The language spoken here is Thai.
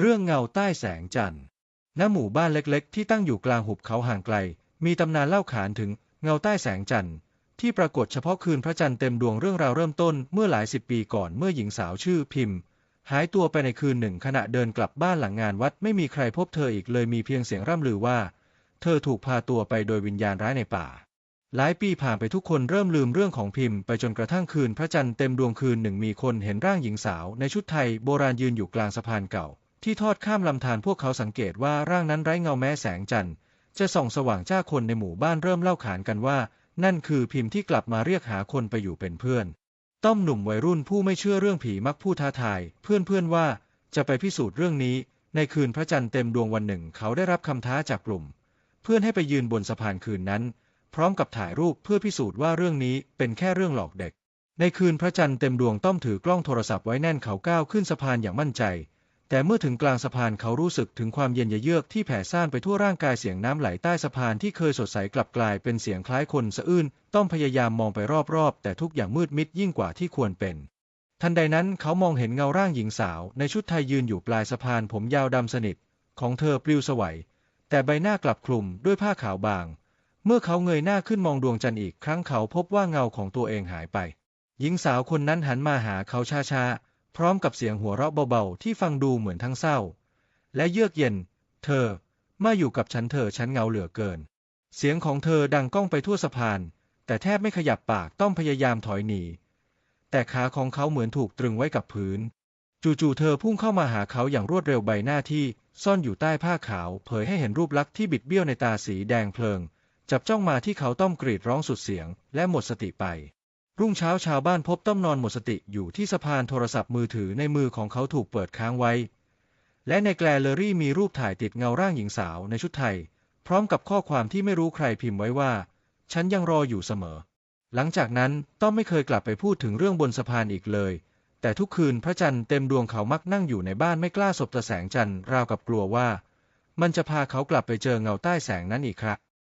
เรื่องเงาใต้แสงจันทร์ ณ หมู่บ้านเล็กๆ ที่ตั้งอยู่กลางหุบเขาห่างไกล มีตำนานเล่าขานถึงเงาใต้แสงจันทร์ ที่ปรากฏเฉพาะคืนพระจันทร์เต็มดวงเรื่องราวเริ่มต้นเมื่อหลายสิบปีก่อนเมื่อหญิงสาวชื่อพิมพ์ หายตัวไปในคืนหนึ่งขณะเดินกลับบ้านหลังงานวัดไม่มีใครพบเธออีกเลยมีเพียงเสียงร่ำลือว่า เธอถูกพาตัวไปโดยวิญญาณร้ายในป่า หลายปีผ่านไปทุกคนเริ่มลืมเรื่องของพิมพ์ไปจนกระทั่งคืนพระจันทร์เต็มดวงคืนหนึ่งมีคนเห็นร่างหญิงสาวในชุดไทยโบราณยืนอยู่กลางสะพานเก่า ที่ทอดข้ามลำธารพวกเขาสังเกตว่าร่างนั้นไร้เงาแม้แสงจันทร์จะส่องสว่างจ้าคนในหมู่บ้านเริ่มเล่าขานกันว่า นั่นคือพิมพ์ที่กลับมาเรียกหาคนไปอยู่เป็นเพื่อน ต้อมหนุ่มวัยรุ่นผู้ไม่เชื่อเรื่องผีมักพูดท้าทาย เพื่อนๆว่าจะไปพิสูจน์เรื่องนี้ ในคืนพระจันทร์เต็มดวงวันหนึ่งเขาได้รับคำท้าจากกลุ่ม เพื่อนให้ไปยืนบนสะพานคืนนั้น พร้อมกับถ่ายรูปเพื่อพิสูจน์ว่าเรื่องนี้เป็นแค่เรื่องหลอกเด็ก ในคืนพระจันทร์เต็มดวงต้อมถือกล้องโทรศัพท์ไว้แน่นเขาก้าวขึ้นสะพานอย่างมั่นใจ แต่เมื่อถึงกลางสะพานเขารู้สึกถึงความเย็นเยือกที่แผ่ซ่านไปทั่วร่างกายเสียงน้ำไหลใต้สะพานที่เคยสดใสกลับกลายเป็นเสียงคล้ายคนสะอื้นต้องพยายามมองไปรอบๆ แต่ทุกอย่างมืดมิดยิ่งกว่าที่ควรเป็น ทันใดนั้นเขามองเห็นเงาร่างหญิงสาว ในชุดไทยยืนอยู่ปลายสะพานผมยาวดำสนิท ของเธอปลิวสวัย แต่ใบหน้ากลับคลุมด้วยผ้าขาวบาง เมื่อเขาเงยหน้าขึ้นมองดวงจันทร์อีกครั้งเขาพบว่าเงาของตัวเองหายไป หญิงสาวคนนั้นหันมาหาเขาช้าๆ พร้อมกับเสียงหัวเราะเบาๆ ที่ฟังดูเหมือนทั้งเศร้า และเยือกเย็น เธอ มาอยู่กับฉันเธอฉันเหงาเหลือเกิน เสียงของเธอดังก้องไปทั่วสะพาน แต่แทบไม่ขยับปากต้องพยายามถอยหนี แต่ขาของเขาเหมือนถูกตรึงไว้กับพื้น จู่ๆเธอพุ่งเข้ามาหาเขาอย่างรวดเร็วใบหน้าที่ซ่อนอยู่ใต้ผ้าขาว เผยให้เห็นรูปลักษณ์ที่บิดเบี้ยวในตาสีแดงเพลิง จับจ้องมาที่เขาต้อมกรีดร้องสุดเสียง และหมดสติไป รุ่งเช้าชาวบ้านพบต้อมนอนหมดสติอยู่ที่สะพานโทรศัพท์มือถือในมือของเขาถูกเปิดค้างไว้ และในแกลเลอรี่มีรูปถ่ายติดเงาร่างหญิงสาวในชุดไทย พร้อมกับข้อความที่ไม่รู้ใครพิมพ์ไว้ว่า ฉันยังรออยู่เสมอ หลังจากนั้นต้อมไม่เคยกลับไปพูดถึงเรื่องบนสะพานอีกเลย แต่ทุกคืนพระจันทร์เต็มดวงเขามักนั่งอยู่ในบ้านไม่กล้าสบตะแสงจันทร์ราวกับกลัวว่า มันจะพาเขากลับไปเจอเงาใต้แสงนั้นอีกครับ